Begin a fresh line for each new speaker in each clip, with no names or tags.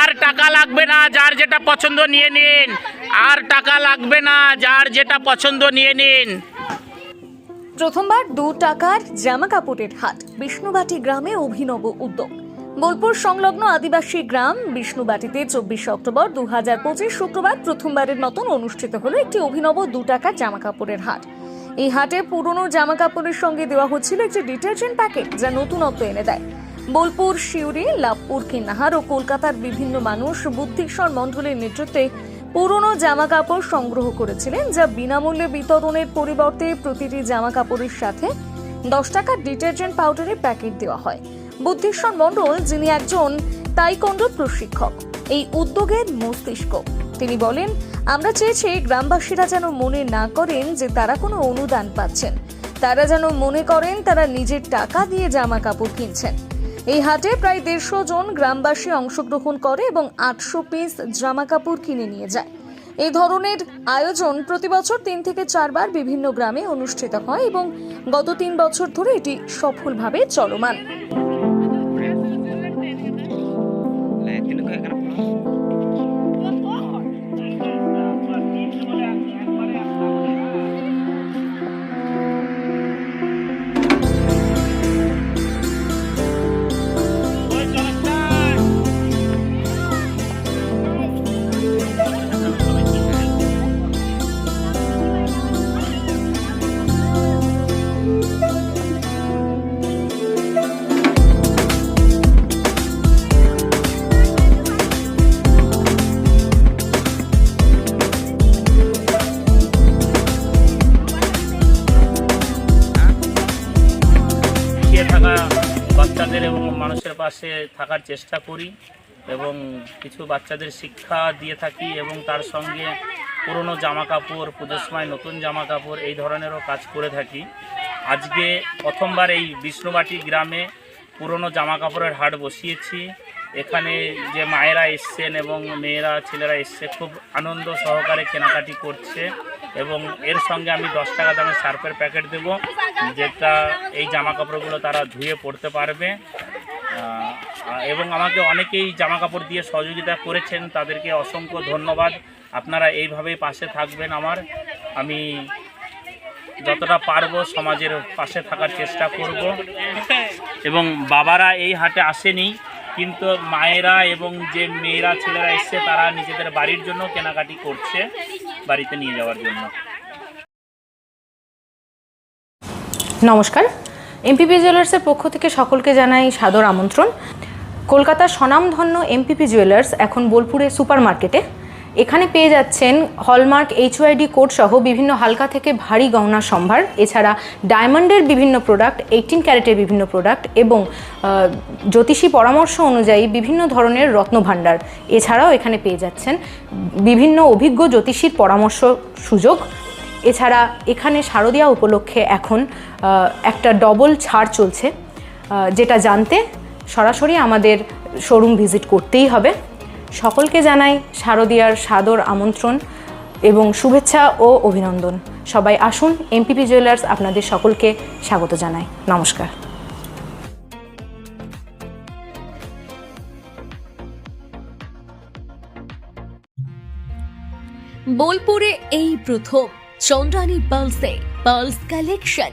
আর টাকা লাগবে না, যার যেটা পছন্দ নিয়ে নিন। আর টাকা লাগবে না, যার যেটা পছন্দ নিয়ে নিন।
প্রথমবার দু টাকার জামা কাপড়ের হাট, বিষ্ণুবাটি গ্রামে অভিনব উদ্যোগ। বোলপুর সংলগ্ন আদিবাসী গ্রাম, বিষ্ণুবাটিতে চব্বিশে অক্টোবর দু হাজার পঁচিশ শুক্রবার প্রথমবারের মতন অনুষ্ঠিত হলো একটি অভিনব দু টাকার জামা কাপড়ের হাট। এই হাটে পুরনো জামা কাপড়ের সঙ্গে দেওয়া হচ্ছিল একটি ডিটারজেন্ট প্যাকেট, যা নতুনত্ব এনে দেয়। বোলপুর শিউরি লাভপুর, কিন্নাহার ও কলকাতার বিভিন্ন মানুষ বুদ্ধিশ্বর মণ্ডলের নেতৃত্বে পুরনো জামা কাপড় সংগ্রহ করেছিলেন, যা বিনামূল্যে বিতরণের পরিবর্তে প্রতিটি জামা কাপড়ের সাথে দশ টাকার ডিটারজেন্ট পাউডারের প্যাকেট দেওয়া হয়। বুদ্ধিশ্বর মণ্ডল যিনি একজন তাইকন্ড প্রশিক্ষক, এই উদ্যোগের মস্তিষ্ক। তিনি বলেন, আমরা চেয়েছি গ্রামবাসীরা যেন মনে না করেন যে তারা কোনো অনুদান পাচ্ছেন। তারা যেন মনে করেন তারা নিজের টাকা দিয়ে জামা কাপড় কিনছেন। এই হাটে প্রায় দেড়শো জন গ্রামবাসী অংশগ্রহণ করে এবং আটশো পিস জামা কাপড় কিনে নিয়ে যায়। এই ধরনের আয়োজন প্রতি বছর তিন থেকে চারবার বিভিন্ন গ্রামে অনুষ্ঠিত হয় এবং গত তিন বছর ধরে এটি সফলভাবে চলমান।
মানুষের পাশে থাকার চেষ্টা করি এবং কিছু বাচ্চাদের শিক্ষা দিয়ে থাকি এবং তার সঙ্গে পুরনো জামা কাপড় পুজোর সময় নতুন জামা কাপড় এই ধরনেরও কাজ করে থাকি। আজকে প্রথমবার এই বিষ্ণুবাটি গ্রামে পুরনো জামা কাপড়ের হাট বসিয়েছি। এখানে যে মায়েরা এসছেন এবং মেয়েরা, ছেলেরা এসছে, খুব আনন্দ সহকারে কেনাকাটি করছে এবং এর সঙ্গে আমি দশ টাকা দামে সার্ফের প্যাকেট দেবো, যেটা এই জামা কাপড়গুলো তারা ধুয়ে পড়তে পারবে। এবং আমাকে অনেকেই জামা কাপড় দিয়ে সহযোগিতা করেছেন। তাদেরকে অসংখ্য ধন্যবাদ। আপনারা এইভাবেই পাশে থাকবেন আমার। আমি যতটা পারব সমাজের পাশে থাকার চেষ্টা করব। এবং বাবারা এই হাটে আসেনি, কিন্তু মায়েরা এবং যে মেয়েরা, ছেলেরা এসছে, তারা নিজেদের বাড়ির জন্য কেনাকাটি করছে, বাড়িতে নিয়ে যাওয়ার জন্য।
নমস্কার। এমপিপি জুয়েলার্সের পক্ষ থেকে সকলকে জানাই সাদর আমন্ত্রণ। কলকাতার স্বনামধন্য এমপিপি জুয়েলার্স এখন বোলপুরে সুপার মার্কেটে এখানে পেয়ে যাচ্ছেন হলমার্ক এইচওয়াইডি কোড সহ বিভিন্ন হালকা থেকে ভারী গহনার সম্ভার, এছাড়া ডায়মন্ডের বিভিন্ন প্রোডাক্ট এইটিন ক্যারেটের বিভিন্ন প্রোডাক্ট এবং জ্যোতিষী পরামর্শ অনুযায়ী বিভিন্ন ধরনের রত্নভাণ্ডার এছাড়াও এখানে পেয়ে যাচ্ছেন বিভিন্ন অভিজ্ঞ জ্যোতিষীর পরামর্শ সুযোগ। এছাড়া এখানে শারদীয়া উপলক্ষে এখন একটা ডবল ছাড় চলছে যেটা জানতে সরাসরি আমাদের শোরুম ভিজিট করতেই হবে। সকলকে জানাই শারদীয়ার সাদর আমন্ত্রণ এবং শুভেচ্ছা ও অভিনন্দন। সবাই আসুন এমপিপি জুয়েলার্স আপনাদের সকলকে স্বাগত জানাই। নমস্কার।
বোলপুরে এই প্রথম চন্দ্রানী পার্লসে পার্লস কালেকশন।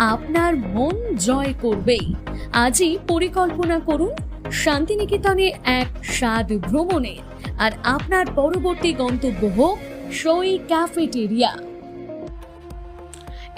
আপনার মন জয় করবেই। আজই পরিকল্পনা করুন শান্তিনিকেতনে এক স্বাদ ভ্রমণের আর আপনার পরবর্তী গন্তব্য হোক সই ক্যাফেটেরিয়া।